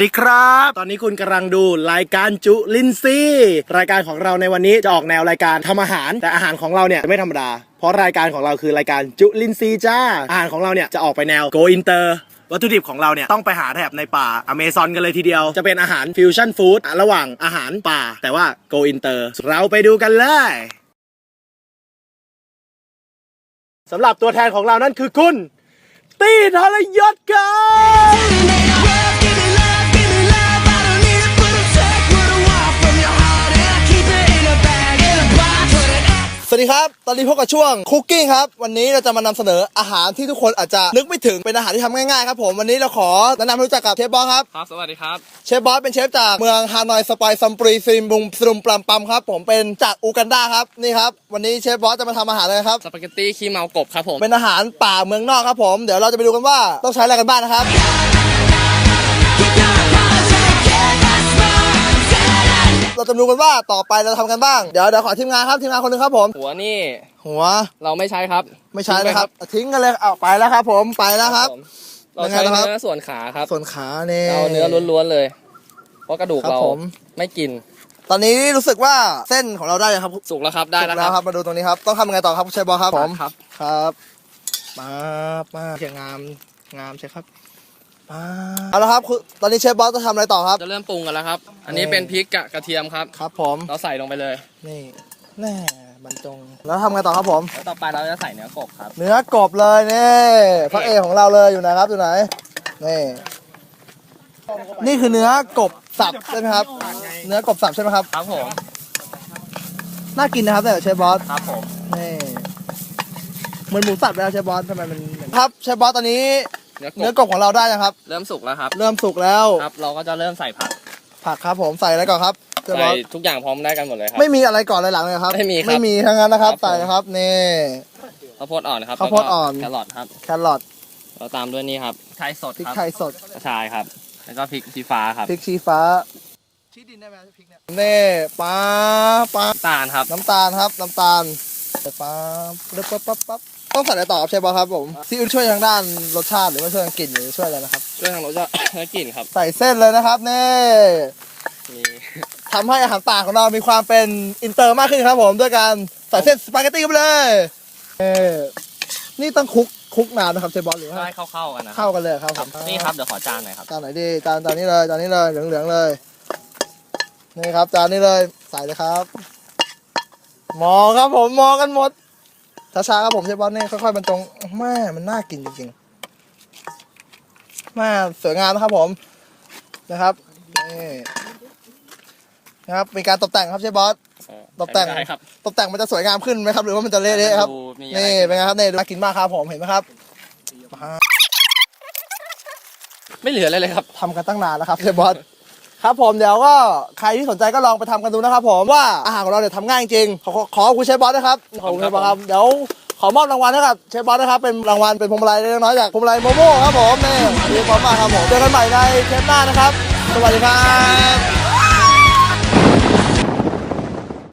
วัสดีครับ ตอนนี้คุณกำลังดูรายการจุลินซีรายการของเราในวันนี้จะออกแนวรายการทำอาหาร แต่อาหารของเราเนี่ยจะไม่ธรรมดา เพราะรายการของเราคือรายการจุลินซีจ้า อาหารของเราเนี่ยจะออกไปแนวโกอินเตอร์วัตถุดิบของเราเนี่ยต้องไปหาแถบในป่าอเมซอนกันเลยทีเดียว จะเป็นอาหารฟิวชั่นฟู้ดระหว่างอาหารป่า แต่ว่าโกอินเตอร์เราไปดูกันเลยสำหรับตัวแทนของเรานั่นคือคุณ ตีทรยศครับ สวัสดีครับ ตอนนี้พบกับช่วงคุกกิ้งครับ วันนี้เราจะมานำเสนออาหารที่ทุกคนอาจจะนึกไม่ถึง เป็นอาหารที่ทำง่ายๆครับผม วันนี้เราขอแนะนำให้รู้จักกับเชฟบอสครับ ครับ สวัสดีครับ เชฟบอสเป็นเชฟจากเมืองฮานอยสปอยซัมปรีซิมบุมสรุมปลัมปัมครับ ผมเป็นจากอูกันดาครับ นี่ครับ วันนี้เชฟบอสจะมาทำอาหารอะไรครับ สปาเกตตี้ขี้เมากบครับผม เป็นอาหารป่าเมืองนอกครับผม เดี๋ยวเราจะไปดูกันว่าต้องใช้อะไรกันบ้างนะครับ เราจะมาดูกันว่าต่อไปเราทำกันบ้าง เดี๋ยวเดี๋ยวขอทีมงานครับทีมงานคนหนึงครับผม หัวนี่หัวเราไม่ใช้ครับไม่ใช่นะครับ ทิ้งกันเลยเอาไปแล้วครับ ผมไปแล้วครับ ผมเราใช้ยังไงนะครับ เนื้อส่วนขาครับ ส่วนขาเนี่ยเราเนื้อล้วนๆเลย เพราะกระดูกครับเราผม ไม่กินตอนนี้รู้สึกว่าเส้นของเราได้ยังครับสุกแล้วครับได้แล้วสุกครับมาดูตรงนี้ครับ ต้องทำยังไงต่อครับเชฟบอสครับผม ครับ ครับ มามาเชียงงาม งามใช่ครับมา เอาละครับคือตอนนี้เชฟบอสจะทำอะไรต่อครับ จะเริ่มปรุงกันแล้วครับ อันนี้โอ้เป็นพริกกับกระเทียมครับ ครับผม เราใส่ลงไปเลย นี่แน่บรรจง แล้วทำไงต่อครับผม แล้วต่อไปเราจะใส่เนื้อกบครับ เนื้อกบเลยนี่พระเอกของเราเลยอยู่ไหนครับอยู่ไหน นี่ นี่คือเนื้อกบสับใช่ไหมครับ เนื้อกบสับใช่ไหมครับ ครับผม น่ากินนะครับเนี่ยเชฟบอส ครับผม นี่ เหมือนหมูสับแล้วเชฟบอสทำไมมันเหมือนครับเชฟบอสตอนนี้ เนื้อกเนื้อบกบของเราได้นะครับ เริ่มสุกแล้วครับ เริ่มสุกแล้วครับ เราก็จะเริ่มใส่ผักผักครับผมใส่อะไรก่อนครับเชฟบใส่อสทุกอย่างพร้อมได้กันหมดเลยครับ ไม่มีอะไรก่อนอะไรหลังเลยครับไม่มีครับไม่มีทั้งนั้นนะครับครับผม ใส่นะครับนี่ ข้าวโพดอ่อนครับข้าวโพดอ่อน แล้วก็แครอทครับแครอทเราตามด้วยนี่ครับไข่สดพริกครับไทยสดกระชายครับ แล้วก็พริกชี้ฟ้าครับพริกชี้ฟ้าชี้ดินได้ไหมพริกเนี่ยนี่ปลาปลาน้ำตาลครับน้ำตาลครับน้ำตาลใส่ปลาปั๊บปั๊บปั๊บปั๊บ ต้องใส่อะไรต่อครับเชฟบอสครับผมที่อื่นช่วยทางด้านรสชาติหรือว่าช่วยทางกลิ่นหรือช่วยอะไรนะครับช่วยทางรสชาติ และกลิ่นครับใส่เส้นเลยนะครับนี่มีทำให้อาหารป่าของเรามีความเป็นอินเตอร์มากขึ้นครับผมด้วยการใส่เส้นสปาเกตตี้เข้าไปเลยเออนี่ต้องคลุกคลุกนานนะครับเชฟบอสหรือว่าได้เข้าๆกันนะเข้ากันเลยครับครับผมนี่ครับเดี๋ยวขอจานหน่อยครับจานไหนดีจานจานนี้เลยจานนี้เลยเหลืองเหลืองๆเลยนี่ครับจานนี้เลยใส่เลยครับมองครับผมมองกันหมด ช้าๆครับผมเชฟบอสนี่ค่อยๆบรรจงแม่มันน่ากินจริงๆแม่สวยงามนะครับผมนะครับนี่นะครับมีการตกแต่งครับเชฟบอส ตกแต่งได้ครับ ตกแต่งมันจะสวยงามขึ้นไหมครับ หรือว่ามันจะเละๆครับ ดูมีอะไร นี่เป็นไงครับนี่น่ากินมากครับผมเห็นไหมครับมาไม่เหลืออะไรเลยครับทำกันตั้งนานแล้วครับเชฟบอส ครับผมเดี๋ยวก็ใครที่สนใจก็ลองไปทำกันดูนะครับผมว่าอาหารของเราเนี่ยทำง่ายจริงขอขอขอบคุณเชฟบอสนะครับขอบคุณเชฟบอสครับเดี๋ยวขอมอบรางวัลให้กับเชฟบอสนะครับเป็นรางวัลเป็นพวงมาลัยเล็กน้อยจากพวงมาลัยโมโม่ครับผมนี่ขอบคุณมากครับผมเจอกันใหม่ในเทปหน้านะครับ สวัสดีครับ